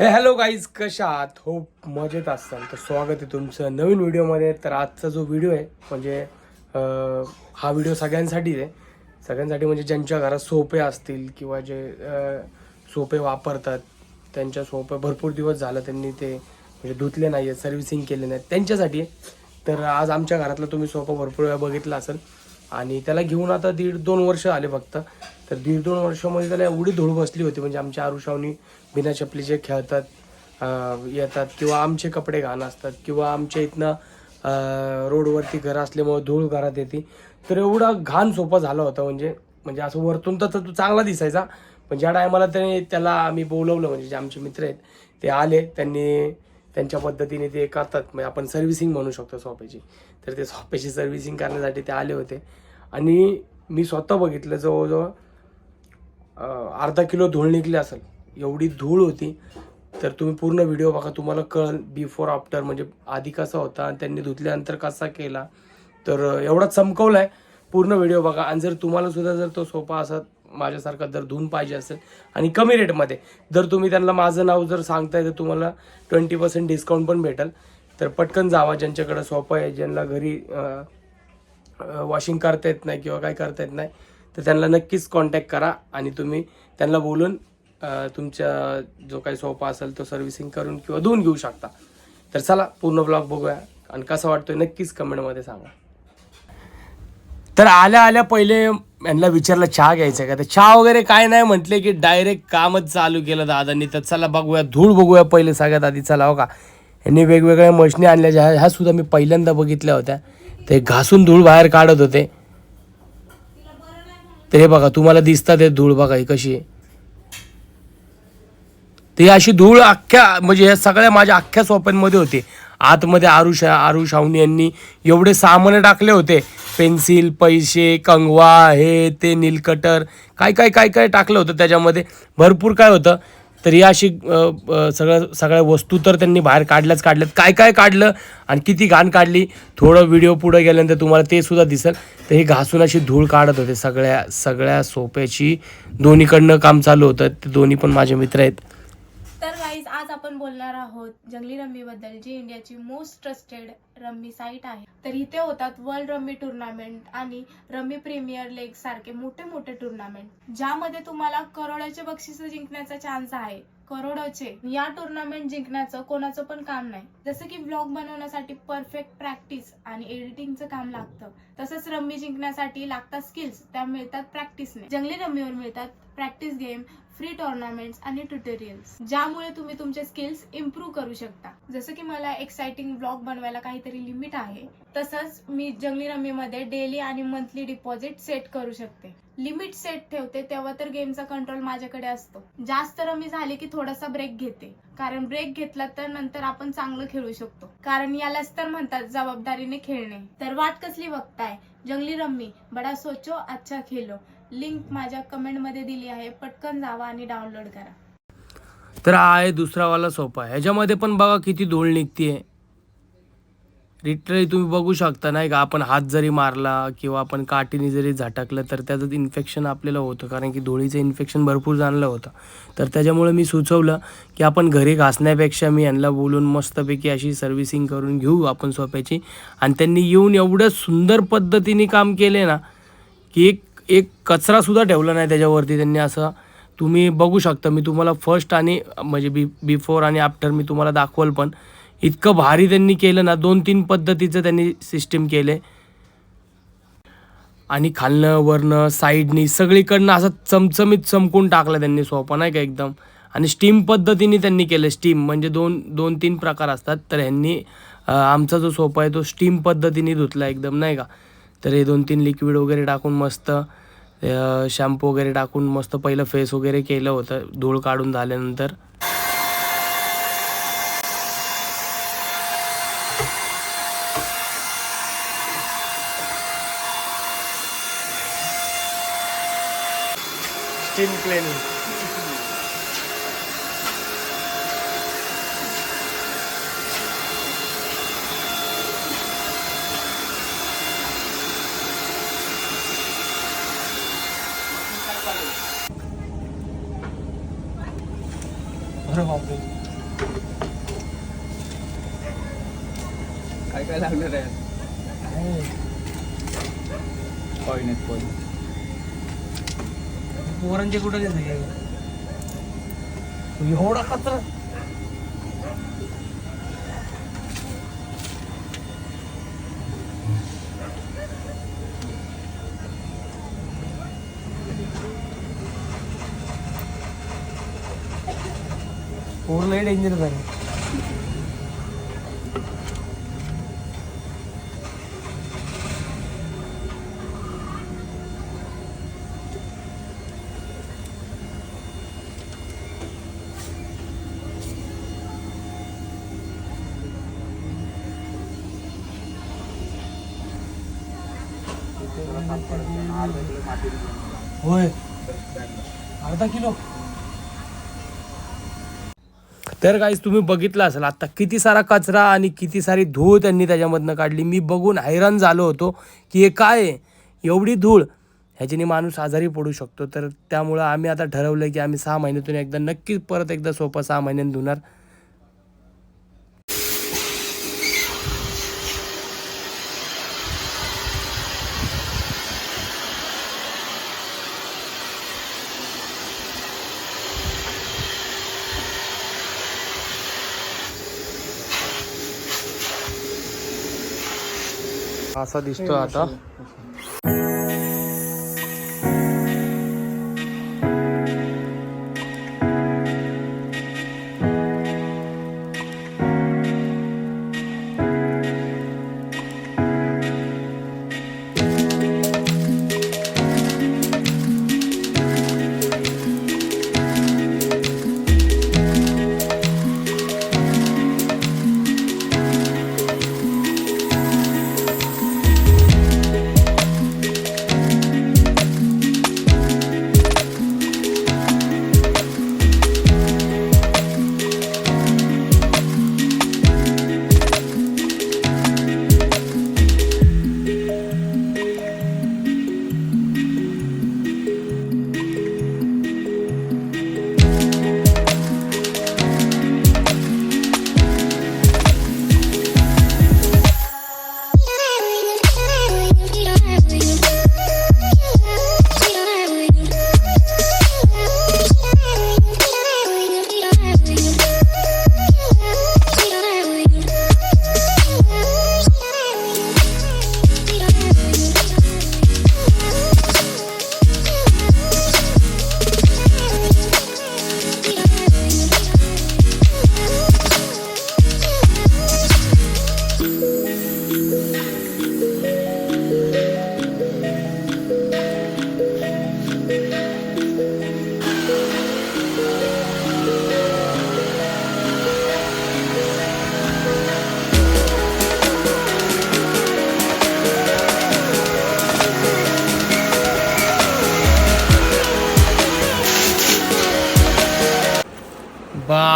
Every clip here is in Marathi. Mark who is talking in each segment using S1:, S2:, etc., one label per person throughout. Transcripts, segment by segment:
S1: हे हॅलो गाईज कशा आहात? हो मजेत असाल. तर स्वागत आहे तुमचं नवीन व्हिडिओमध्ये. तर आजचा जो व्हिडिओ आहे म्हणजे हा व्हिडिओ सगळ्यांसाठी आहे. सगळ्यांसाठी म्हणजे ज्यांच्या घरात सोपे असतील किंवा जे सोपे वापरतात त्यांच्या सोपे भरपूर दिवस झालं त्यांनी ते म्हणजे धुतले नाही आहेत सर्व्हिसिंग केले नाहीत त्यांच्यासाठी आहे. तर आज आमच्या घरातलं तुम्ही सोपं भरपूर वेळा बघितलं असेल. आणि त्याला घेऊन आता दीड दोन वर्ष आले फक्त. तर दीड दोन वर्षामध्ये त्याला एवढी धूळ बसली होती. म्हणजे आमच्या आरुषावनी बिना चपलीचे खेळतात येतात किंवा आमचे कपडे घाण असतात किंवा आमच्या इथनं रोडवरती घर असल्यामुळे धूळ घरात येते. तर एवढा घाण सोपा झाला होता. म्हणजे म्हणजे असं वरतून तर तो चांगला दिसायचा. पण ज्या टायमाला त्याने त्याला आम्ही बोलवलं म्हणजे जे आमचे मित्र आहेत ते आले. त्यांनी त्यांच्या पद्धतीने ते करतात. म्हणजे आपण सर्व्हिसिंग म्हणू शकतो सोप्याची तर ते सोप्याची सर्व्हिसिंग करण्यासाठी ते आले होते. आणि मी स्वतः बघितलं जवळजवळ अर्धा किलो धूळ निघली असेल. एवढी धूळ होती. तर तुम्ही पूर्ण व्हिडिओ बघा तुम्हाला कळल बिफोर आफ्टर म्हणजे आधी कसा होता आणि त्यांनी धुतल्यानंतर कसा केला. तर एवढा चमकवला आहे पूर्ण व्हिडिओ बघा. आणि जर तुम्हाला सुद्धा जर तो सोपा असा माझ्यासारखा जर धुवून पाहिजे असेल आणि कमी रेटमध्ये जर तुम्ही त्यांना माझं नाव जर सांगताय तर तुम्हाला ट्वेंटी पर्सेंट डिस्काउंट पण भेटेल. तर पटकन जावा ज्यांच्याकडे सोपं आहे ज्यांना घरी वॉशिंग करता येत नाही किंवा काय करता येत नाही. तर त्यांना नक्कीच कॉन्टॅक्ट करा आणि तुम्ही त्यांना बोलून तुमच्या जो काही सोफा असेल तो सर्व्हिसिंग करून किंवा धुवून घेऊ शकता. तर चला पूर्ण ब्लॉग बघूया. आणि कसा वाटतोय नक्कीच कमेंटमध्ये सांगा. तर आल्या आल्या पहिले यांना विचारलं चहा घ्यायचा का? तर चहा वगैरे काय नाही म्हटले की डायरेक्ट कामच चालू केलं दादांनी. तर चला बघूया. धूळ बघूया पहिले सगळ्यात आधी. चला हो का? यांनी वेगवेगळ्या मशनी आणल्या ज्या ह्या सुद्धा मी पहिल्यांदा बघितल्या होत्या. ते घासून धूळ बाहेर काढत होते. तर हे बघा तुम्हाला दिसतात हे धूळ बघा ही कशी. आहे ते अशी धूळ अख्ख्या म्हणजे या सगळ्या माझ्या अख्ख्या सोप्यांमध्ये होते. आतमध्ये आरुष आरुष अवनी यांनी एवढे सामान टाकले होते. पेन्सिल पैसे कंगवा हे ते नीलकटर काय काय काय काय टाकलं होतं त्याच्यामध्ये. भरपूर काय होतं. तर ही अशी सगळ्या सगळं सगळ्या वस्तू तर त्यांनी बाहेर काढल्याच काढल्यात. काय काय काढलं आणि किती घाण काढली थोडं व्हिडिओ पुढे गेल्यानंतर तुम्हाला ते सुद्धा दिसेल. तर हे घासून अशी धूळ काढत होते सगळ्या सगळ्या सोप्याची. दोन्हीकडनं काम चालू होतं ते दोन्ही पण माझे मित्र आहेत.
S2: आपण बोलणार आहोत जंगली रम्मी बद्दल जी इंडियाची मोस्ट ट्रस्टेड रम्मी साईट आहे. तर इथे होतात वर्ल्ड रम्मी टुर्नामेंट आणि रम्मी प्रीमियर लीग सारखे मोठे मोठे टुर्नामेंट ज्यामध्ये तुम्हाला करोडोचे बक्षीस जिंकण्याचा चान्स आहे. करोडोचे. या टुर्नामेंट जिंकण्याचं कोणाचं पण काम नाही. जसं की ब्लॉग बनवण्यासाठी परफेक्ट प्रॅक्टिस आणि एडिटिंगचं काम लागतं. तसंच रम्मी जिंकण्यासाठी लागतात स्किल्स त्या मिळतात प्रॅक्टिसने जंगली रम्मीवर मिळतात प्रॅक्टिस गेम फ्री टोर्नामेंट्स आणि ट्युटोरियल्स ज्यामुळे तुम्ही तुमचे स्किल्स इम्प्रूव्ह करू शकता. जसं की मला एक्साइटिंग ब्लॉग बनवायला काहीतरी लिमिट आहे तसंच मी जंगली रमीमध्ये डेली आणि मंथली डिपॉझिट सेट करू शकते. लिमिट सेट ठेवते तेव्हा तर गेमचा कंट्रोल माझ्याकडे असतो. जास्त रमी झाली की थोडासा ब्रेक घेते. कारण ब्रेक घेतला तर नंतर आपण चांगलं खेळू शकतो. कारण यालाच तर म्हणतात जबाबदारीने खेळणे. तर वाट कसली बघताय? जंगली रम्मी बडा सोचो अच्छा खेलो. लिंक माझ्या कमेंटमध्ये दिली आहे. पटकन जावा आणि डाउनलोड करा.
S1: तर हा आहे दुसरावाला सोफा. ह्याच्यामध्ये पण बघा किती धूळ निघतीये. लिटरली तुम्ही बघू शकता नाही का? आपण हात जरी मारला किंवा आपण काठीने जरी झटकलं तर त्याचं इन्फेक्शन आपल्याला होतं. कारण की धुळीचं इन्फेक्शन भरपूर जाणलं होतं. तर त्याच्यामुळे मी सुचवलं की आपण घरी घासण्यापेक्षा मी यांना बोलून मस्तपैकी अशी सर्व्हिसिंग करून घेऊ आपण सोप्याची आणि त्यांनी येऊन एवढं सुंदर पद्धतीने काम केले ना की एक एक कचरासुद्धा ठेवला नाही त्याच्यावरती त्यांनी असं. तुम्ही बघू शकता मी तुम्हाला फर्स्ट आणि म्हणजे बी बिफोर आणि आफ्टर मी तुम्हाला दाखवल पण. इतकं भारी त्यांनी केलं ना दोन तीन पद्धतीचं त्यांनी सिस्टीम केले. आणि खालनं वरनं साईडनी सगळीकडनं असं चमचमीत चमकून टाकलं त्यांनी सोपा नाही का एकदम? आणि स्टीम पद्धतीने त्यांनी केलं. स्टीम म्हणजे दोन दोन तीन प्रकार असतात तर ह्यांनी आमचा जो सोफा आहे तो स्टीम पद्धतीने धुतला एकदम नाही का? तर हे दोन तीन लिक्विड वगैरे टाकून मस्त शॅम्पू वगैरे टाकून मस्त पहिलं फेस वगैरे केलं होतं धूळ काढून झाल्यानंतर. स्टीम क्लिनिंग अरे बापरे.
S3: काय काय लागणार आहे? कॉईन आहेत कॉईन
S1: पोरांचे कुठं नाही एवढा कचरा पूर्ण डेंजर झाले होय अर्धा किलो तर काहीच तुम्ही बघितलं असेल आता किती सारा कचरा आणि किती सारी धूळ त्यांनी त्याच्यामधनं काढली. मी बघून हैराण झालो होतो की हे काय आहे? एवढी धूळ. ह्याच्याने माणूस आजारी पडू शकतो. तर त्यामुळं आम्ही आता ठरवलं की आम्ही सहा महिन्यातून एकदा नक्कीच परत एकदा सोपा सहा महिन्यात धुणार. असा दिसतो आता.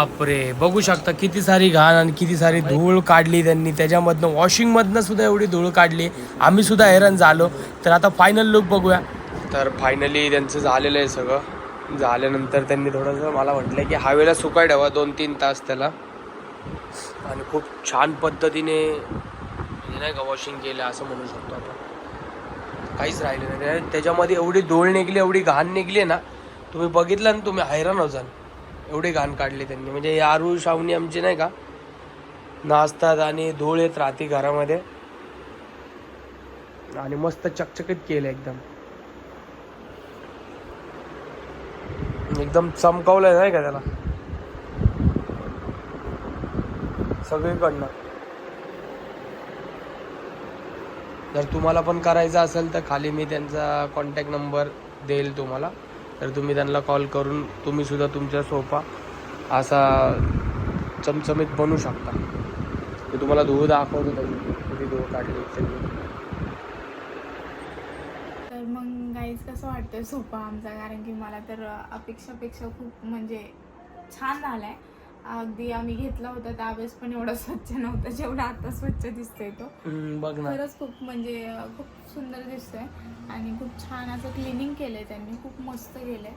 S1: बापरे. बघू शकता किती सारी घाण आणि किती सारी धूळ काढली त्यांनी. त्याच्यामधनं वॉशिंगमधनं सुद्धा एवढी धूळ काढली. आम्ही सुद्धा हैराण झालो. तर आता फायनल लुक बघूया. तर फायनली त्यांचं झालेलं आहे सगळं. झाल्यानंतर त्यांनी थोडंसं मला म्हटलं की हवेला सुकाय ठेवा दोन तीन तास त्याला. आणि खूप छान पद्धतीने हे नाही का वॉशिंग केलं असं म्हणू शकतो आपण. काहीच राहिलं नाही. त्याच्यामध्ये एवढी धूळ निघली एवढी घाण निघली ना तुम्ही बघितलं ना तुम्ही हैराण होजाल. एवढे घाण काढले त्यांनी. म्हणजे यारू शावणी आमची नाही का नाचतात आणि धूळ येत राहते घरामध्ये. आणि मस्त चकचकीत केलं एकदम. एकदम चमकावलंय नाही का त्याला? सगळीकडनं. जर तुम्हाला पण करायचं असेल तर खाली मी त्यांचा कॉन्टॅक्ट नंबर देईल तुम्हाला. तर तुम्ही त्यांना कॉल करून तुम्हीसुद्धा तुमचा सोफा असा चमचमीत बनवू शकता. मी तुम्हाला धूळ दाखवतो त्यांनी किती धूळ काढली
S2: तर मग गाईज कसं वाटतं सोफा आमचा? कारण की मला तर अपेक्षापेक्षा खूप म्हणजे छान झालाय. अगदी आम्ही घेतला होता त्यावेळेस पण एवढा स्वच्छ नव्हता जेवढा आता स्वच्छ दिसतोय तो.
S1: हम्म, बघ ना.
S2: खरंच खूप म्हणजे खूप सुंदर दिसतोय आणि खूप छान असं क्लिनिंग केलंय त्यांनी खूप मस्त केलंय.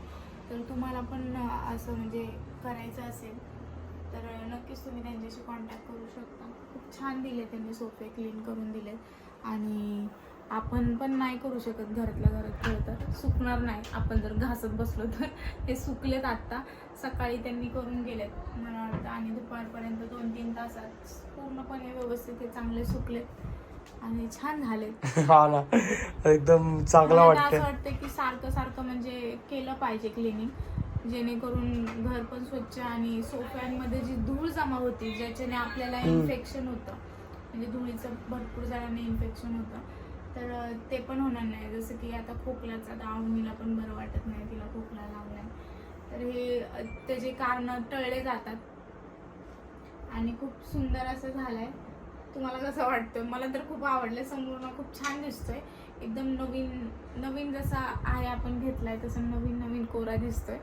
S2: तर तुम्हाला पण असं म्हणजे करायचं असेल तर नक्कीच तुम्ही त्यांच्याशी कॉन्टॅक्ट करू शकता. खूप छान दिले त्यांनी सोफे क्लीन करून दिलेत. आणि आपण पण नाही करू शकत घरातल्या घरात खरं तर सुकणार नाही. आपण जर घासत बसलो तर हे सुकलेत आत्ता. सकाळी त्यांनी करून गेलेत मला वाटतं. आणि दुपारपर्यंत दोन तीन तासात पूर्णपणे व्यवस्थित हे चांगले सुकलेत आणि छान
S1: हा ना. एकदम चांगला
S2: मला असं
S1: वाटतंय
S2: वाटतं की सारखं सारखं म्हणजे केलं पाहिजे क्लिनिंग जेणेकरून घर पण स्वच्छ आणि सोफ्यांमध्ये जी धूळ जमा होती ज्याच्याने आपल्याला
S1: हम्म.
S2: इन्फेक्शन होतं म्हणजे धुळीचं भरपूर जणांना इन्फेक्शन होतं तर अं, ते पण होणार नाही. जसं की आता खोकल्याचा आवनीला पण बरं वाटत नाही तिला खोकला लागलाय. तर हे त्याचे कारण टळले जातात. आणि खूप सुंदर असं झालंय. तुम्हाला कसं वाटतं मला तर खूप आवडलं संपूर्ण खूप छान दिसतोय. एकदम नवीन नवीन जसा आहे आपण घेतलाय तसं नवीन नवीन कोरा दिसतोय.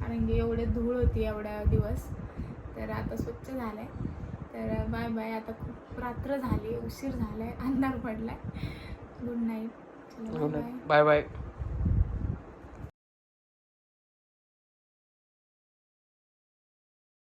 S2: कारण की एवढे धूळ होती एवढ्या दिवस. तर आता स्वच्छ झालंय. तर बाय बाय. आता खूप रात्र झाली उशीर झालाय अंधार पडलाय. Good night.
S1: Bye bye.